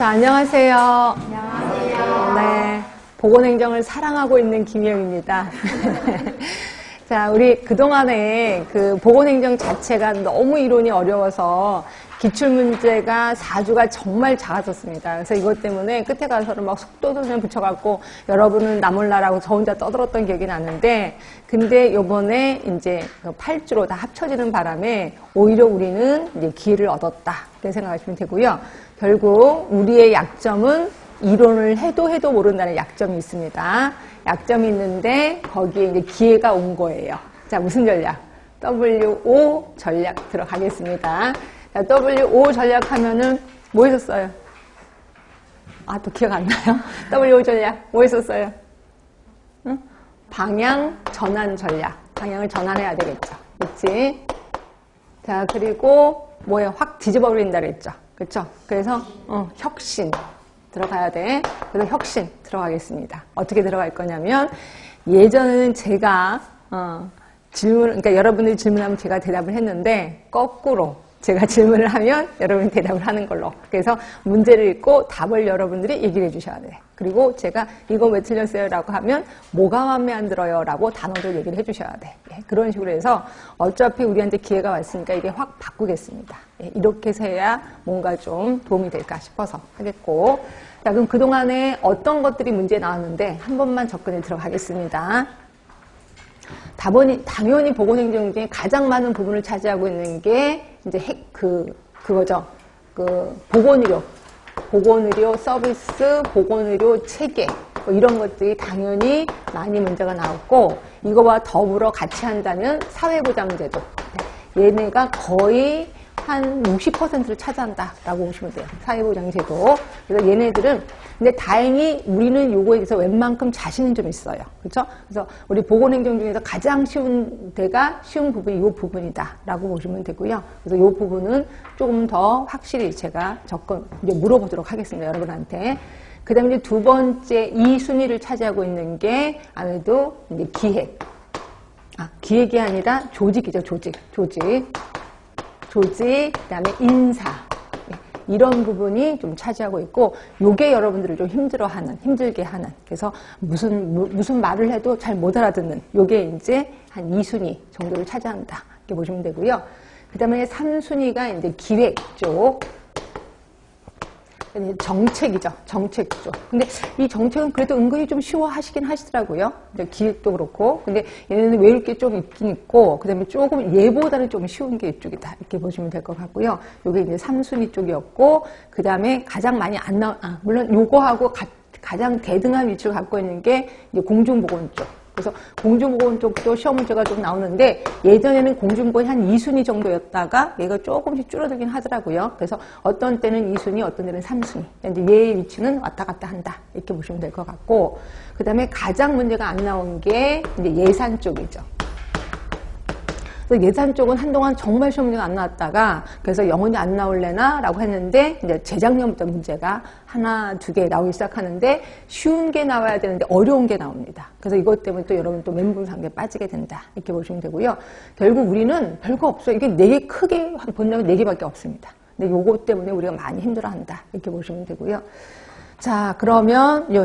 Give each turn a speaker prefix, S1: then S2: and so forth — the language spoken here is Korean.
S1: 자, 안녕하세요. 안녕하세요. 네. 보건행정을 사랑하고 있는 김혜영입니다. 자, 우리 그동안에 그 보건행정 자체가 너무 이론이 어려워서 기출문제가 4주가 정말 작았었습니다. 그래서 이것 때문에 끝에 가서는 막 속도도 붙여갖고 여러분은 나 몰라라고 저 혼자 떠들었던 기억이 나는데 근데 요번에 이제 8주로 다 합쳐지는 바람에 오히려 우리는 이제 기회를 얻었다. 이렇게 생각하시면 되고요. 결국 우리의 약점은 이론을 해도 해도 모른다는 약점이 있습니다. 약점이 있는데 거기에 이제 기회가 온 거예요. 자, 무슨 전략? WO 전략 들어가겠습니다. 자, WO 전략 하면은 뭐 있었어요? 아, 또 기억 안 나요? WO 전략 뭐 있었어요? 응? 방향 전환 전략. 방향을 전환해야 되겠죠. 그치? 자, 그리고 뭐예요? 확 뒤집어 버린다 그랬죠. 그렇죠? 그래서 어, 혁신 들어가야 돼. 그래서 혁신 들어가겠습니다. 어떻게 들어갈 거냐면 예전에는 제가 어, 질문, 그러니까 여러분들이 질문하면 제가 대답을 했는데 거꾸로 제가 질문을 하면 여러분이 대답을 하는 걸로. 그래서 문제를 읽고 답을 여러분들이 얘기를 해주셔야 돼. 그리고 제가 이거 왜 틀렸어요? 라고 하면 뭐가 마음에 안 들어요? 라고 단어도 얘기를 해주셔야 돼. 예, 그런 식으로 해서 어차피 우리한테 기회가 왔으니까 이게 확 바꾸겠습니다. 예, 이렇게 해서 해야 뭔가 좀 도움이 될까 싶어서 하겠고. 자, 그럼 그동안에 어떤 것들이 문제 나왔는데 한 번만 접근해 들어가겠습니다. 다번이, 당연히 보건행정 중에 가장 많은 부분을 차지하고 있는 게 이제 핵, 그, 그거죠. 그, 보건의료. 보건의료 서비스, 보건의료 체계. 뭐 이런 것들이 당연히 많이 문제가 나왔고, 이거와 더불어 같이 한다면 사회보장제도. 얘네가 거의 한 60%를 차지한다라고 보시면 돼요. 사회보장제도. 그래서 얘네들은 근데 다행히 우리는 요거에 대해서 웬만큼 자신은 좀 있어요. 그렇죠? 그래서 우리 보건행정 중에서 가장 쉬운 데가 쉬운 부분이 요 부분이다라고 보시면 되고요. 그래서 요 부분은 조금 더 확실히 제가 접근 이제 물어보도록 하겠습니다. 여러분한테. 그 다음에 두 번째 이 순위를 차지하고 있는 게 아무래도 이제 기획. 아, 기획이 아니라 조직이죠, 조직. 조직. 조직, 그다음에 인사 네, 이런 부분이 좀 차지하고 있고 요게 여러분들을 좀 힘들어하는 힘들게 하는. 그래서 무슨 무, 무슨 말을 해도 잘 못 알아듣는 요게 이제 한 2순위 정도를 차지한다. 이렇게 보시면 되고요. 그 다음에 3순위가 이제 기획 쪽 정책이죠. 정책 쪽. 근데 이 정책은 그래도 은근히 좀 쉬워 하시긴 하시더라고요. 기획도 그렇고. 근데 얘네는 외울 게 좀 있긴 있고, 그 다음에 조금 얘보다는 좀 쉬운 게 이쪽이다. 이렇게 보시면 될 것 같고요. 요게 이제 3순위 쪽이었고, 그 다음에 가장 많이 안 나온, 아, 물론 요거하고 가, 가장 대등한 위치를 갖고 있는 게 공중보건 쪽. 그래서 공중보건 쪽도 시험 문제가 좀 나오는데 예전에는 공중보건이 한 2순위 정도였다가 얘가 조금씩 줄어들긴 하더라고요. 그래서 어떤 때는 2순위, 어떤 때는 3순위. 이제 얘의 위치는 왔다 갔다 한다. 이렇게 보시면 될 것 같고 그 다음에 가장 문제가 안 나온 게 이제 예산 쪽이죠. 그래서 예산 쪽은 한동안 정말 시험 문제가 안 나왔다가 그래서 영원히 안 나올래나 라고 했는데 이제 재작년부터 문제가 하나 두 개 나오기 시작하는데 쉬운 게 나와야 되는데 어려운 게 나옵니다. 그래서 이것 때문에 또 여러분 또 멘붕 상에 빠지게 된다 이렇게 보시면 되고요. 결국 우리는 별거 없어요. 이게 네 개 크게 본다면 네 개밖에 없습니다. 근데 요것 때문에 우리가 많이 힘들어한다 이렇게 보시면 되고요. 자 그러면